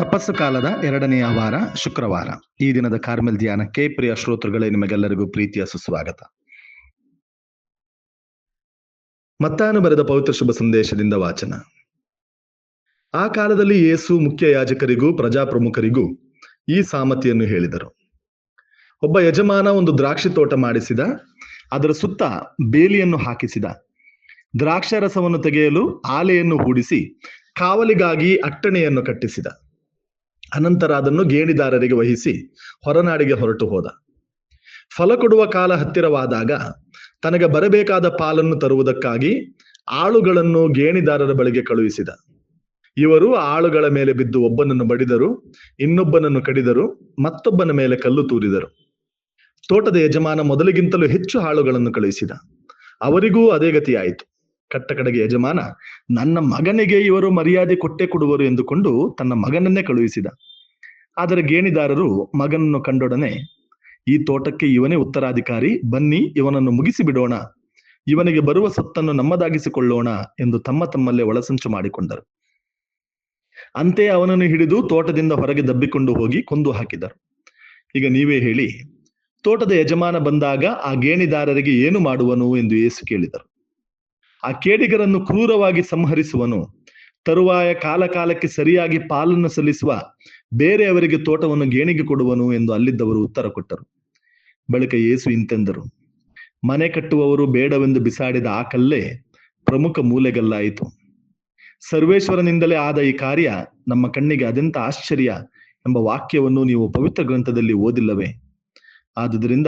ತಪಸ್ಸು ಕಾಲದ ಎರಡನೆಯ ವಾರ, ಶುಕ್ರವಾರ. ಈ ದಿನದ ಕಾರ್ಮೆಲ್ ಧ್ಯಾನಕ್ಕೆ ಪ್ರಿಯ ಶ್ರೋತೃಗಳೇ, ನಿಮಗೆಲ್ಲರಿಗೂ ಪ್ರೀತಿಯ ಸುಸ್ವಾಗತ. ಮತ್ತಾನು ಬರೆದ ಪವಿತ್ರ ಶುಭ ಸಂದೇಶದಿಂದ ವಾಚನ. ಆ ಕಾಲದಲ್ಲಿ ಯೇಸು ಮುಖ್ಯ ಯಾಜಕರಿಗೂ ಪ್ರಜಾಪ್ರಮುಖರಿಗೂ ಈ ಸಾಮತಿಯನ್ನು ಹೇಳಿದರು. ಒಬ್ಬ ಯಜಮಾನ ಒಂದು ದ್ರಾಕ್ಷಿ ತೋಟ ಮಾಡಿಸಿದ, ಅದರ ಸುತ್ತ ಬೇಲಿಯನ್ನು ಹಾಕಿಸಿದ. ದ್ರಾಕ್ಷಾರಸವನ್ನು ತೆಗೆಯಲು ಆಲೆಯನ್ನು ಹೂಡಿಸಿ, ಕಾವಲಿಗಾಗಿ ಅಟ್ಟಣೆಯನ್ನು ಕಟ್ಟಿಸಿದ. ಅನಂತರ ಅದನ್ನು ಗೇಣಿದಾರರಿಗೆ ವಹಿಸಿ ಹೊರನಾಡಿಗೆ ಹೊರಟು ಹೋದ. ಫಲ ಕೊಡುವ ಕಾಲ ಹತ್ತಿರವಾದಾಗ ತನಗೆ ಬರಬೇಕಾದ ಪಾಲನ್ನು ತರುವುದಕ್ಕಾಗಿ ಆಳುಗಳನ್ನು ಗೇಣಿದಾರರ ಬಳಿಗೆ ಕಳುಹಿಸಿದ. ಇವರು ಆಳುಗಳ ಮೇಲೆ ಬಿದ್ದು ಒಬ್ಬನನ್ನು ಬಡಿದರು, ಇನ್ನೊಬ್ಬನನ್ನು ಕಡಿದರು, ಮತ್ತೊಬ್ಬನ ಮೇಲೆ ಕಲ್ಲು ತೂರಿದರು. ತೋಟದ ಯಜಮಾನ ಮೊದಲಿಗಿಂತಲೂ ಹೆಚ್ಚು ಆಳುಗಳನ್ನು ಕಳುಹಿಸಿದ. ಅವರಿಗೂ ಅದೇ ಗತಿಯಾಯಿತು. ಕಟ್ಟ ಕಡೆಗೆ ಯಜಮಾನ, ನನ್ನ ಮಗನಿಗೆ ಇವರು ಮರ್ಯಾದೆ ಕೊಟ್ಟೆ ಕೊಡುವರು ಎಂದುಕೊಂಡು ತನ್ನ ಮಗನನ್ನೇ ಕಳುಹಿಸಿದ. ಆದರೆ ಗೇಣಿದಾರರು ಮಗನನ್ನು ಕಂಡೊಡನೆ, ಈ ತೋಟಕ್ಕೆ ಇವನೇ ಉತ್ತರಾಧಿಕಾರಿ, ಬನ್ನಿ ಇವನನ್ನು ಮುಗಿಸಿ ಬಿಡೋಣ ಇವನಿಗೆ ಬರುವ ಸೊತ್ತನ್ನು ನಮ್ಮದಾಗಿಸಿಕೊಳ್ಳೋಣ ಎಂದು ತಮ್ಮ ತಮ್ಮಲ್ಲೇ ಒಳಸಂಚು ಮಾಡಿಕೊಂಡರು. ಅಂತೆ ಅವನನ್ನು ಹಿಡಿದು ತೋಟದಿಂದ ಹೊರಗೆ ದಬ್ಬಿಕೊಂಡು ಹೋಗಿ ಕೊಂದು ಹಾಕಿದರು. ಈಗ ನೀವೇ ಹೇಳಿ, ತೋಟದ ಯಜಮಾನ ಬಂದಾಗ ಆ ಗೇಣಿದಾರರಿಗೆ ಏನು ಮಾಡುವನು ಎಂದು ಯೇಸು ಕೇಳಿದರು. ಆ ಕೇಡಿಗರನ್ನು ಕ್ರೂರವಾಗಿ ಸಂಹರಿಸುವನು. ತರುವಾಯ ಕಾಲಕಾಲಕ್ಕೆ ಸರಿಯಾಗಿ ಪಾಲನ್ನು ಸಲ್ಲಿಸುವ ಬೇರೆಯವರಿಗೆ ತೋಟವನ್ನು ಗೇಣಿಗೆ ಕೊಡುವನು ಎಂದು ಅಲ್ಲಿದ್ದವರು ಉತ್ತರ ಕೊಟ್ಟರು. ಬಳಿಕ ಯೇಸು ಇಂತೆಂದರು, ಮನೆ ಕಟ್ಟುವವರು ಬೇಡವೆಂದು ಬಿಸಾಡಿದ ಆ ಕಲ್ಲೇ ಪ್ರಮುಖ ಮೂಲೆಗಲ್ಲಾಯಿತು. ಸರ್ವೇಶ್ವರನಿಂದಲೇ ಆದ ಈ ಕಾರ್ಯ ನಮ್ಮ ಕಣ್ಣಿಗೆ ಅದೆಂತ ಆಶ್ಚರ್ಯ ಎಂಬ ವಾಕ್ಯವನ್ನು ನೀವು ಪವಿತ್ರ ಗ್ರಂಥದಲ್ಲಿ ಓದಿಲ್ಲವೇ? ಆದುದರಿಂದ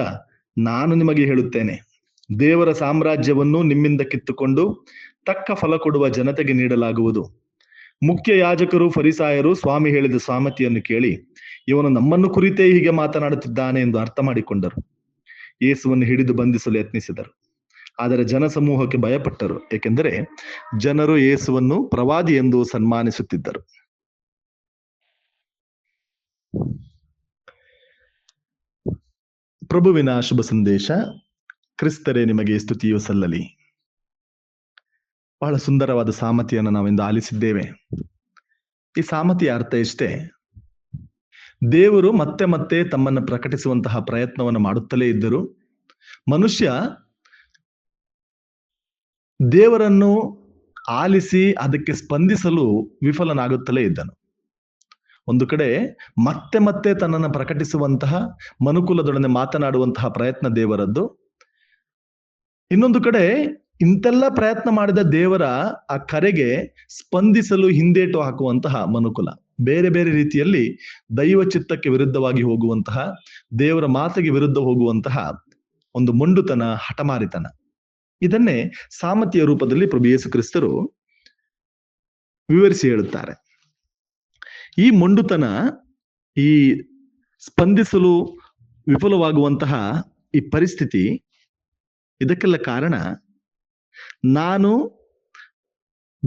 ನಾನು ನಿಮಗೆ ಹೇಳುತ್ತೇನೆ ದೇವರ ಸಾಮ್ರಾಜ್ಯವನ್ನು ನಿಮ್ಮಿಂದ ಕಿತ್ತುಕೊಂಡು ತಕ್ಕ ಫಲ ಕೊಡುವ ಜನತೆಗೆ ನೀಡಲಾಗುವುದು. ಮುಖ್ಯ ಯಾಜಕರು, ಫರಿಸಾಯರು ಸ್ವಾಮಿ ಹೇಳಿದ ಸಾಮತಿಯನ್ನು ಕೇಳಿ, ಇವನು ನಮ್ಮನ್ನು ಕುರಿತೇ ಹೀಗೆ ಮಾತನಾಡುತ್ತಿದ್ದಾನೆ ಎಂದು ಅರ್ಥ ಮಾಡಿಕೊಂಡರು. ಯೇಸುವನ್ನು ಹಿಡಿದು ಬಂಧಿಸಲು ಯತ್ನಿಸಿದರು. ಆದರೆ ಜನಸಮೂಹಕ್ಕೆ ಭಯಪಟ್ಟರು. ಏಕೆಂದರೆ ಜನರು ಯೇಸುವನ್ನು ಪ್ರವಾದಿ ಎಂದು ಸನ್ಮಾನಿಸುತ್ತಿದ್ದರು. ಪ್ರಭುವಿನ ಶುಭ ಸಂದೇಶ ಕ್ರಿಸ್ತರೇ, ನಿಮಗೆ ಸ್ತುತಿಯು ಸಲ್ಲಲಿ. ಬಹಳ ಸುಂದರವಾದ ಸಾಮತಿಯನ್ನು ನಾವಿಂದು ಆಲಿಸಿದ್ದೇವೆ. ಈ ಸಾಮತಿಯ ಅರ್ಥ ಇಷ್ಟೇ ದೇವರು ಮತ್ತೆ ಮತ್ತೆ ತಮ್ಮನ್ನು ಪ್ರಕಟಿಸುವಂತಹ ಪ್ರಯತ್ನವನ್ನು ಮಾಡುತ್ತಲೇ ಇದ್ದರು, ಮನುಷ್ಯ ದೇವರನ್ನು ಆಲಿಸಿ ಅದಕ್ಕೆ ಸ್ಪಂದಿಸಲು ವಿಫಲನಾಗುತ್ತಲೇ ಇದ್ದನು. ಒಂದು ಕಡೆ ಮತ್ತೆ ಮತ್ತೆ ತನ್ನನ್ನು ಪ್ರಕಟಿಸುವಂತಹ ಮನುಕುಲದೊಡನೆ ಮಾತನಾಡುವಂತಹ ಪ್ರಯತ್ನ ದೇವರದ್ದು ಇನ್ನೊಂದು ಕಡೆ ಇಂತೆಲ್ಲ ಪ್ರಯತ್ನ ಮಾಡಿದ ದೇವರ ಆ ಕರೆಗೆ ಸ್ಪಂದಿಸಲು ಹಿಂದೇಟು ಹಾಕುವಂತಹ ಮನುಕುಲ. ಬೇರೆ ಬೇರೆ ರೀತಿಯಲ್ಲಿ ದೈವ ಚಿತ್ತಕ್ಕೆ ವಿರುದ್ಧವಾಗಿ ಹೋಗುವಂತಹ, ದೇವರ ಮಾತಿಗೆ ವಿರುದ್ಧ ಹೋಗುವಂತಹ ಒಂದು ಮೊಂಡುತನ, ಹಠಮಾರಿತನ. ಇದನ್ನೇ ಸಾಮತಿಯ ರೂಪದಲ್ಲಿ ಪ್ರಭು ಯೇಸು ಕ್ರಿಸ್ತರು ವಿವರಿಸಿ ಹೇಳುತ್ತಾರೆ. ಈ ಮೊಂಡುತನ, ಈ ಸ್ಪಂದಿಸಲು ವಿಫಲವಾಗುವಂತಹ ಈ ಪರಿಸ್ಥಿತಿ ಇದಕ್ಕೆಲ್ಲ ಕಾರಣ ನಾನು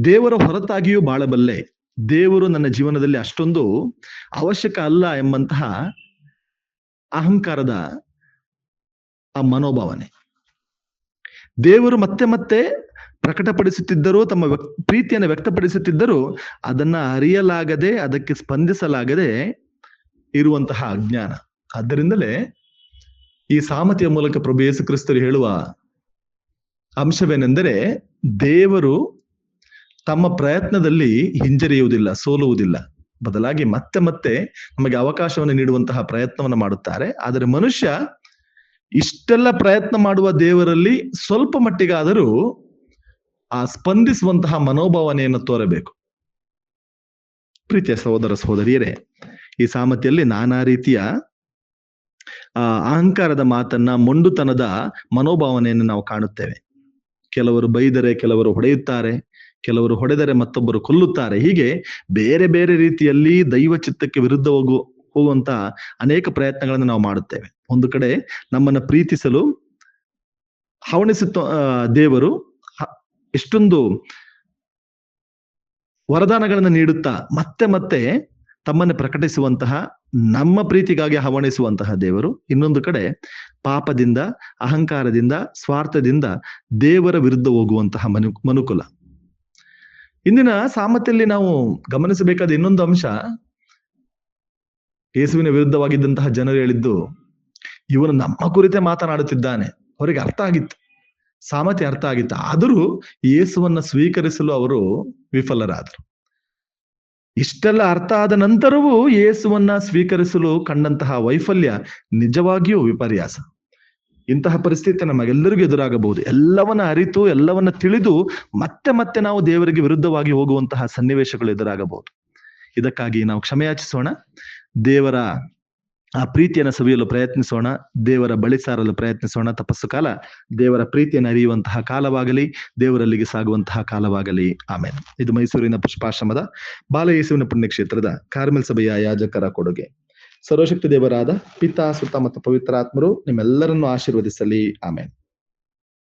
ದೇವರ ಹೊರತಾಗಿಯೂ ಬಾಳಬಲ್ಲೆ. ದೇವರು ನನ್ನ ಜೀವನದಲ್ಲಿ ಅಷ್ಟೊಂದು ಅವಶ್ಯಕ ಅಲ್ಲ ಎಂಬಂತಹ ಅಹಂಕಾರದ ಆ ಮನೋಭಾವನೆ. ದೇವರು ಮತ್ತೆ ಮತ್ತೆ ಪ್ರಕಟಪಡಿಸುತ್ತಿದ್ದರೂ, ತಮ್ಮ ಪ್ರೀತಿಯನ್ನು ವ್ಯಕ್ತಪಡಿಸುತ್ತಿದ್ದರೂ, ಅದನ್ನ ಅರಿಯಲಾಗದೆ, ಅದಕ್ಕೆ ಸ್ಪಂದಿಸಲಾಗದೆ ಇರುವಂತಹ ಅಜ್ಞಾನ ಆದ್ದರಿಂದಲೇ ಈ ಸಾಮತಿಯ ಮೂಲಕ ಪ್ರಭು ಯೇಸು ಕ್ರಿಸ್ತರು ಹೇಳುವ ಅಂಶವೇನೆಂದರೆ ದೇವರು ತಮ್ಮ ಪ್ರಯತ್ನದಲ್ಲಿ ಹಿಂಜರಿಯುವುದಿಲ್ಲ, ಸೋಲುವುದಿಲ್ಲ. ಬದಲಾಗಿ ಮತ್ತೆ ಮತ್ತೆ ನಮಗೆ ಅವಕಾಶವನ್ನು ನೀಡುವಂತಹ ಪ್ರಯತ್ನವನ್ನು ಮಾಡುತ್ತಾರೆ. ಆದರೆ ಮನುಷ್ಯ ಇಷ್ಟೆಲ್ಲ ಪ್ರಯತ್ನ ಮಾಡುವ ದೇವರಲ್ಲಿ ಸ್ವಲ್ಪ ಮಟ್ಟಿಗಾದರೂ ಆ ಸ್ಪಂದಿಸುವಂತಹ ಮನೋಭಾವನೆಯನ್ನು ತೋರಬೇಕು. ಪ್ರೀತಿಯ ಸಹೋದರ ಸಹೋದರಿಯರೇ, ಈ ಸಾಮತಿಯಲ್ಲಿ ನಾನಾ ರೀತಿಯ ಅಹಂಕಾರದ ಮಾತನ್ನ ಮೊಂಡುತನದ ಮನೋಭಾವನೆಯನ್ನು ನಾವು ಕಾಣುತ್ತೇವೆ. ಕೆಲವರು ಬೈದರೆ ಕೆಲವರು ಹೊಡೆಯುತ್ತಾರೆ, ಕೆಲವರು ಹೊಡೆದರೆ ಮತ್ತೊಬ್ಬರು ಕೊಲ್ಲುತ್ತಾರೆ. ಹೀಗೆ ಬೇರೆ ಬೇರೆ ರೀತಿಯಲ್ಲಿ ದೈವ ಚಿತ್ತಕ್ಕೆ ವಿರುದ್ಧ ಹೋಗು, ಹೋಗುವಂತ ಅನೇಕ ಪ್ರಯತ್ನಗಳನ್ನು ನಾವು ಮಾಡುತ್ತೇವೆ. ಒಂದು ಕಡೆ ನಮ್ಮನ್ನ ಪ್ರೀತಿಸಲು ಹವಣಿಸುತ್ತ ದೇವರು ಎಷ್ಟೊಂದು ವರದಾನಗಳನ್ನು ನೀಡುತ್ತಾ ಮತ್ತೆ ಮತ್ತೆ ತಮ್ಮನ್ನು ಪ್ರಕಟಿಸುವಂತಹ ನಮ್ಮ ಪ್ರೀತಿಗಾಗಿ ಹವಣಿಸುವಂತಹ ದೇವರು. ಇನ್ನೊಂದು ಕಡೆ ಪಾಪದಿಂದ, ಅಹಂಕಾರದಿಂದ, ಸ್ವಾರ್ಥದಿಂದ ದೇವರ ವಿರುದ್ಧ ಹೋಗುವಂತಹ ಮನು, ಮನುಕುಲ. ಇಂದಿನ ಸಾಮತ್ಯಲ್ಲಿ ನಾವು ಗಮನಿಸಬೇಕಾದ ಇನ್ನೊಂದು ಅಂಶ, ಯೇಸುವಿನ ವಿರುದ್ಧವಾಗಿದ್ದಂತಹ ಜನರು ಹೇಳಿದ್ದು, ಇವನು ನಮ್ಮ ಕುರಿತೇ ಮಾತನಾಡುತ್ತಿದ್ದಾನೆ. ಅವರಿಗೆ ಅರ್ಥ ಆಗಿತ್ತು. ಸಾಮರ್ಥ್ಯ ಅರ್ಥ ಆಗಿತ್ತು. ಆದರೂ ಯೇಸುವನ್ನ ಸ್ವೀಕರಿಸಲು ಅವರು ವಿಫಲರಾದರು. ಇಷ್ಟೆಲ್ಲ ಅರ್ಥ ಆದ ನಂತರವೂ ಯೇಸುವನ್ನ ಸ್ವೀಕರಿಸಲು ಕಂಡಂತಹ ವೈಫಲ್ಯ ನಿಜವಾಗಿಯೂ ವಿಪರ್ಯಾಸ. ಇಂತಹ ಪರಿಸ್ಥಿತಿ ನಮಗೆಲ್ಲರಿಗೂ ಎದುರಾಗಬಹುದು. ಎಲ್ಲವನ್ನ ಅರಿತು, ಎಲ್ಲವನ್ನ ತಿಳಿದು ಮತ್ತೆ ಮತ್ತೆ ನಾವು ದೇವರಿಗೆ ವಿರುದ್ಧವಾಗಿ ಹೋಗುವಂತಹ ಸನ್ನಿವೇಶಗಳು ಎದುರಾಗಬಹುದು. ಇದಕ್ಕಾಗಿ ನಾವು ಕ್ಷಮೆಯಾಚಿಸೋಣ. ದೇವರ ಆ ಪ್ರೀತಿಯನ್ನು ಸವಿಯಲು ಪ್ರಯತ್ನಿಸೋಣ, ದೇವರ ಬಳಿ ಸಾರಲು ಪ್ರಯತ್ನಿಸೋಣ. ತಪಸ್ಸು ಕಾಲ, ದೇವರ ಪ್ರೀತಿಯನ್ನು ಅರಿಯುವಂತಹ ಕಾಲವಾಗಲಿ, ದೇವರಲ್ಲಿಗೆ ಸಾಗುವಂತಹ ಕಾಲವಾಗಲಿ. ಆಮೇಲೆ ಇದು ಮೈಸೂರಿನ ಪುಷ್ಪಾಶ್ರಮದ ಬಾಲಯೇಸುವಿನ ಪುಣ್ಯಕ್ಷೇತ್ರದ ಕಾರ್ಮೆಲ್ ಸಭೆಯ ಯಾಜಕರ ಕೊಡುಗೆ. ಸರ್ವಶಕ್ತಿ ದೇವರಾದ ಪಿತಾ ಸುತ್ತ ಮತ್ತು ಪವಿತ್ರಾತ್ಮರು ನಿಮ್ಮೆಲ್ಲರನ್ನು ಆಶೀರ್ವದಿಸಲಿ. ಆಮೇಲೆ